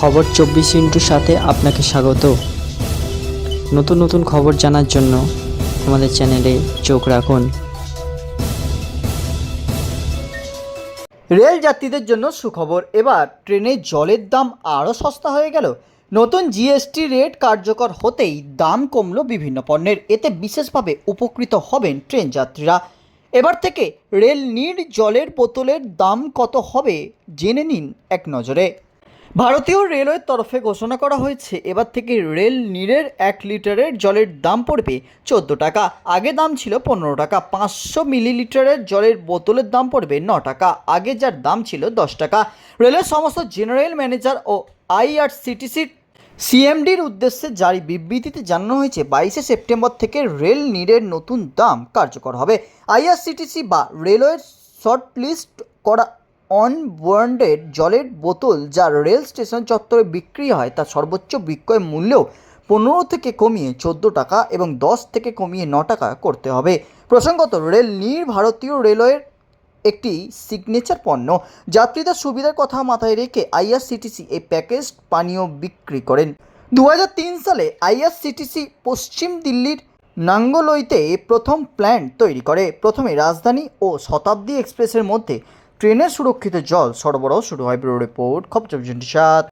খবর চব্বিশ ইন্টুর সাথে আপনাকে স্বাগত। নতুন নতুন খবর জানার জন্য আমাদের চ্যানেলে চোখ রাখুন। রেল যাত্রীদের জন্য সুখবর। এবার ট্রেনে জলের দাম আরও সস্তা হয়ে গেল। নতুন জিএসটি রেট কার্যকর হতেই দাম কমলো বিভিন্ন পণ্যের। এতে বিশেষভাবে উপকৃত হবেন ট্রেন যাত্রীরা। এবার থেকে রেল নির জলের বোতলের দাম কত হবে জেনে নিন এক নজরে। ভারতীয় রেলওয়ের তরফে ঘোষণা করা হয়েছে, এবার থেকে রেল নীরের এক লিটারের জলের দাম পড়বে চোদ্দ টাকা। আগে দাম ছিল পনেরো টাকা, পাঁচশো মিলিলিটারের জলের বোতলের দাম পড়বে ন টাকা, আগে যার দাম ছিল দশ টাকা। রেলের সমস্ত জেনারেল ম্যানেজার ও আইআরসিটিসির সিএমডির উদ্দেশ্যে জারি বিবৃতিতে জানানো হয়েছে, বাইশে সেপ্টেম্বর থেকে রেল নীরের নতুন দাম কার্যকর হবে। আইআরসিটিসি বা রেলওয়ের শর্ট লিস্ট করা অন ব্র্যান্ডেড জলের বোতল যা রেল স্টেশন চত্বরে বিক্রি হয় তা সর্বোচ্চ বিক্রয় মূল্যও পনেরো থেকে কমিয়ে চোদ্দ টাকা এবং দশ থেকে কমিয়ে ন টাকা করতে হবে। প্রসঙ্গত, রেল নীর ভারতীয় রেলওয়ের একটি সিগনেচার পণ্য। যাত্রীদের সুবিধার কথা মাথায় রেখে আইআরসিটিসি এই প্যাকেজ পানীয় বিক্রি করেন। দু হাজার তিন সালে আইআরসিটিসি পশ্চিম দিল্লির নাঙ্গলইতে প্রথম প্ল্যান্ট তৈরি করে। প্রথমে রাজধানী ও শতাব্দী এক্সপ্রেসের মধ্যে ট্রেনের সুরক্ষিত জল সরবরাহ শুরু হয় ব্যুরো রিপোর্ট খবর চব্বিশ সাত।